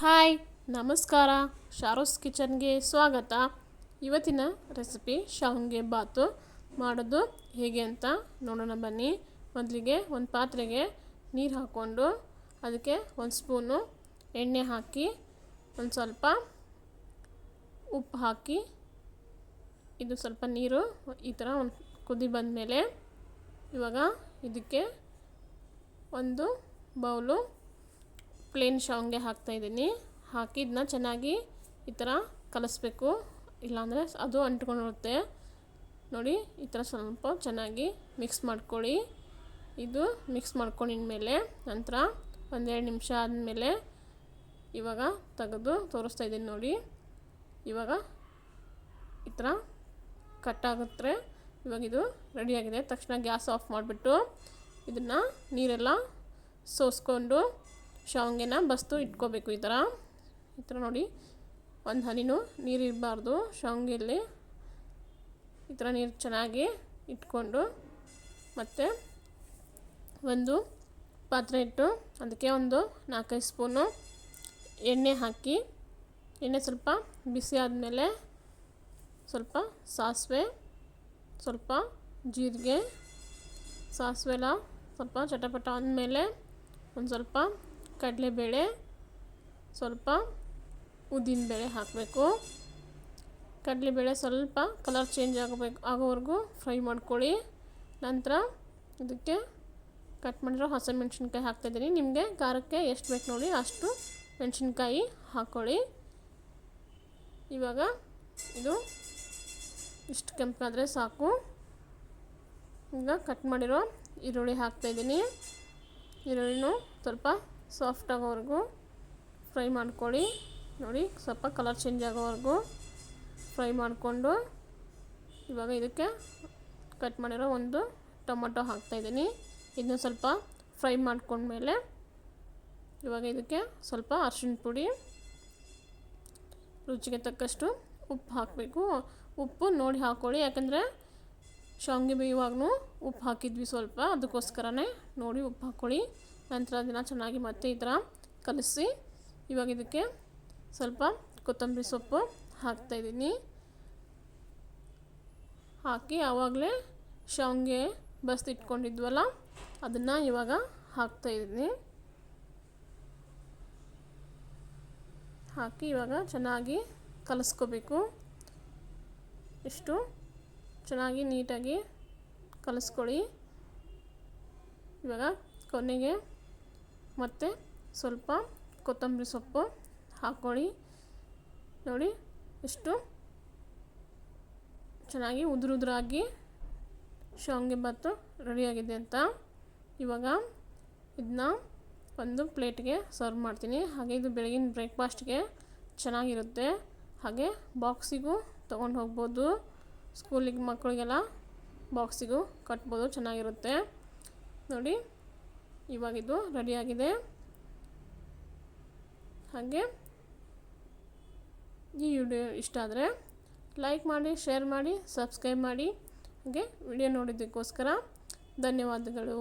Hi, ನಮಸ್ಕಾರ. ಶಾರೋಸ್ ಕಿಚನ್ಗೆ ಸ್ವಾಗತ. ಇವತ್ತಿನ ರೆಸಿಪಿ ಶಾವಿಗೆ ಬಾತು ಮಾಡೋದು ಹೇಗೆ ಅಂತ ನೋಡೋಣ ಬನ್ನಿ. ಮೊದಲಿಗೆ ಒಂದು ಪಾತ್ರೆಗೆ ನೀರು ಹಾಕ್ಕೊಂಡು ಅದಕ್ಕೆ ಒಂದು ಸ್ಪೂನು ಎಣ್ಣೆ ಹಾಕಿ, ಒಂದು ಸ್ವಲ್ಪ ಉಪ್ಪು ಹಾಕಿ, ಇದು ಸ್ವಲ್ಪ ನೀರು, ಈ ಥರ ಒಂದು ಕುದಿ ಬಂದಮೇಲೆ ಇವಾಗ ಇದಕ್ಕೆ ಒಂದು ಬೌಲು ಪ್ಲೇನ್ ಶಾವಿಗೆ ಹಾಕ್ತಾಯಿದ್ದೀನಿ ಹಾಕಿ ಇದನ್ನ ಚೆನ್ನಾಗಿ ಈ ಥರ ಕಲಿಸ್ಬೇಕು. ಇಲ್ಲಾಂದರೆ ಅದು ಅಂಟ್ಕೊಂಡಿರುತ್ತೆ. ನೋಡಿ, ಈ ಥರ ಸ್ವಲ್ಪ ಚೆನ್ನಾಗಿ ಮಿಕ್ಸ್ ಮಾಡ್ಕೊಳ್ಳಿ. ಇದು ಮಿಕ್ಸ್ ಮಾಡ್ಕೊಂಡಿದ್ಮೇಲೆ ನಂತರ ಒಂದೆರಡು ನಿಮಿಷ ಆದಮೇಲೆ ಇವಾಗ ತೆಗೆದು ತೋರಿಸ್ತಾ ಇದ್ದೀನಿ ನೋಡಿ. ಇವಾಗ ಈ ಥರ ಕಟ್ಟಾಗುತ್ತೆ ಇವಾಗ ಇದು ರೆಡಿಯಾಗಿದೆ ತಕ್ಷಣ ಗ್ಯಾಸ್ ಆಫ್ ಮಾಡಿಬಿಟ್ಟು ಇದನ್ನು ನೀರೆಲ್ಲ ಸೋಸ್ಕೊಂಡು ಶಾವಿಗೆನ ಬಸ್ತು ಇಟ್ಕೋಬೇಕು ಈ ಥರ. ಈ ಥರ ನೋಡಿ. ಒಂದು ಹನಿನೂ ನೀರು ಇರಬಾರ್ದು. ಶಾವಿಗೆಯಲ್ಲಿ ಈ ಥರ ನೀರು ಚೆನ್ನಾಗಿ ಇಟ್ಕೊಂಡು ಮತ್ತು ಒಂದು ಪಾತ್ರೆ ಇಟ್ಟು ಅದಕ್ಕೆ ಒಂದು ನಾಲ್ಕೈದು ಸ್ಪೂನು ಎಣ್ಣೆ ಹಾಕಿ, ಎಣ್ಣೆ ಸ್ವಲ್ಪ ಬಿಸಿ ಆದಮೇಲೆ ಸ್ವಲ್ಪ ಸಾಸಿವೆ, ಸ್ವಲ್ಪ ಜೀರಿಗೆ, ಸಾಸಿವೆಲ್ಲ ಸ್ವಲ್ಪ ಚಟಪಟ ಅಂದಮೇಲೆ ಒಂದು ಸ್ವಲ್ಪ ಕಡಲೆಬೇಳೆ ಸ್ವಲ್ಪ ಉದ್ದಿನಬೇಳೆ ಹಾಕಬೇಕು. ಕಡಲೆಬೇಳೆ ಸ್ವಲ್ಪ ಕಲರ್ ಚೇಂಜ್ ಆಗಬೇಕು ಆಗೋವರೆಗೂ ಫ್ರೈ ಮಾಡ್ಕೊಳ್ಳಿ. ನಂತರ ಇದಕ್ಕೆ ಕಟ್ ಮಾಡಿರೋ ಹಸಿಮೆಣ್ಸಿನ್ಕಾಯಿ ಹಾಕ್ತಾಯಿದ್ದೀನಿ ನಿಮಗೆ ಖಾರಕ್ಕೆ ಎಷ್ಟು ಬೇಕು ನೋಡಿ ಅಷ್ಟು ಮೆಣಸಿನ್ಕಾಯಿ ಹಾಕ್ಕೊಳ್ಳಿ ಇವಾಗ ಇದು ಇಷ್ಟು ಕೆಂಪಾದರೆ ಸಾಕು. ಈಗ ಕಟ್ ಮಾಡಿರೋ ಈರುಳ್ಳಿ ಹಾಕ್ತಾಯಿದ್ದೀನಿ ಈರುಳ್ಳಿನೂ ಸ್ವಲ್ಪ ಸಾಫ್ಟ್ ಆಗೋವರೆಗೂ ಫ್ರೈ ಮಾಡ್ಕೊಳ್ಳಿ. ನೋಡಿ, ಸ್ವಲ್ಪ ಕಲರ್ ಚೇಂಜ್ ಆಗೋವರೆಗೂ ಫ್ರೈ ಮಾಡಿಕೊಂಡು ಇವಾಗ ಇದಕ್ಕೆ ಕಟ್ ಮಾಡಿರೋ ಒಂದು ಟೊಮೊಟೊ ಹಾಕ್ತಾಯಿದ್ದೀನಿ ಇದನ್ನ ಸ್ವಲ್ಪ ಫ್ರೈ ಮಾಡ್ಕೊಂಡ್ಮೇಲೆ ಇವಾಗ ಇದಕ್ಕೆ ಸ್ವಲ್ಪ ಅರ್ಶಿಣ ಪುಡಿ, ರುಚಿಗೆ ತಕ್ಕಷ್ಟು ಉಪ್ಪು ಹಾಕಬೇಕು. ಉಪ್ಪು ನೋಡಿ ಹಾಕ್ಕೊಳ್ಳಿ ಯಾಕಂದರೆ ಶಾವಿಗೆ ಬೇಯುವಾಗೂ ಉಪ್ಪು ಹಾಕಿದ್ವಿ ಸ್ವಲ್ಪ, ಅದಕ್ಕೋಸ್ಕರನೇ ನೋಡಿ ಉಪ್ಪು ಹಾಕ್ಕೊಳ್ಳಿ ನಂತರ ಅದನ್ನು ಚೆನ್ನಾಗಿ ಮತ್ತೆ ಈ ಥರ ಕಲಿಸಿ ಇವಾಗ ಇದಕ್ಕೆ ಸ್ವಲ್ಪ ಕೊತ್ತಂಬರಿ ಸೊಪ್ಪು ಹಾಕ್ತಾಯಿದ್ದೀನಿ ಹಾಕಿ ಆವಾಗಲೇ ಶಾವಿಗೆ ಬಸ್ತಿಟ್ಕೊಂಡಿದ್ವಲ್ಲ ಅದನ್ನು ಇವಾಗ ಹಾಕ್ತಾಯಿದ್ದೀನಿ ಹಾಕಿ ಇವಾಗ ಚೆನ್ನಾಗಿ ಕಲಿಸ್ಕೋಬೇಕು. ಇಷ್ಟು ಚೆನ್ನಾಗಿ ನೀಟಾಗಿ ಕಲಿಸ್ಕೊಳ್ಳಿ. ಇವಾಗ ಕೊನೆಗೆ ಮತ್ತು ಸ್ವಲ್ಪ ಕೊತ್ತಂಬರಿ ಸೊಪ್ಪು ಹಾಕ್ಕೊಳ್ಳಿ ನೋಡಿ ಇಷ್ಟು ಚೆನ್ನಾಗಿ ಉದುರು ಉದುರಾಗಿ ಶಾವಿಗೆ ಭಾತು ರೆಡಿಯಾಗಿದೆ ಅಂತ. ಇವಾಗ ಇದನ್ನ ಒಂದು ಪ್ಲೇಟ್ಗೆ ಸರ್ವ್ ಮಾಡ್ತೀನಿ. ಹಾಗೆ ಇದು ಬೆಳಗಿನ ಬ್ರೇಕ್ಫಾಸ್ಟ್ಗೆ ಚೆನ್ನಾಗಿರುತ್ತೆ. ಹಾಗೆ ಬಾಕ್ಸಿಗೂ ತೊಗೊಂಡು ಹೋಗ್ಬೋದು. ಸ್ಕೂಲಿಗೆ ಮಕ್ಕಳಿಗೆಲ್ಲ ಬಾಕ್ಸಿಗೂ ಕಟ್ಬೋದು, ಚೆನ್ನಾಗಿರುತ್ತೆ. ನೋಡಿ ಇವಾಗಿದು ರೆಡಿಯಾಗಿದೆ. ಹಾಗೆ ಈ ವಿಡಿಯೋ ಇಷ್ಟ ಆದರೆ ಲೈಕ್ ಮಾಡಿ, ಶೇರ್ ಮಾಡಿ, ಸಬ್ಸ್ಕ್ರೈಬ್ ಮಾಡಿ. ಹಾಗೆ ವಿಡಿಯೋ ನೋಡಿದ್ದಕ್ಕೋಸ್ಕರ ಧನ್ಯವಾದಗಳು.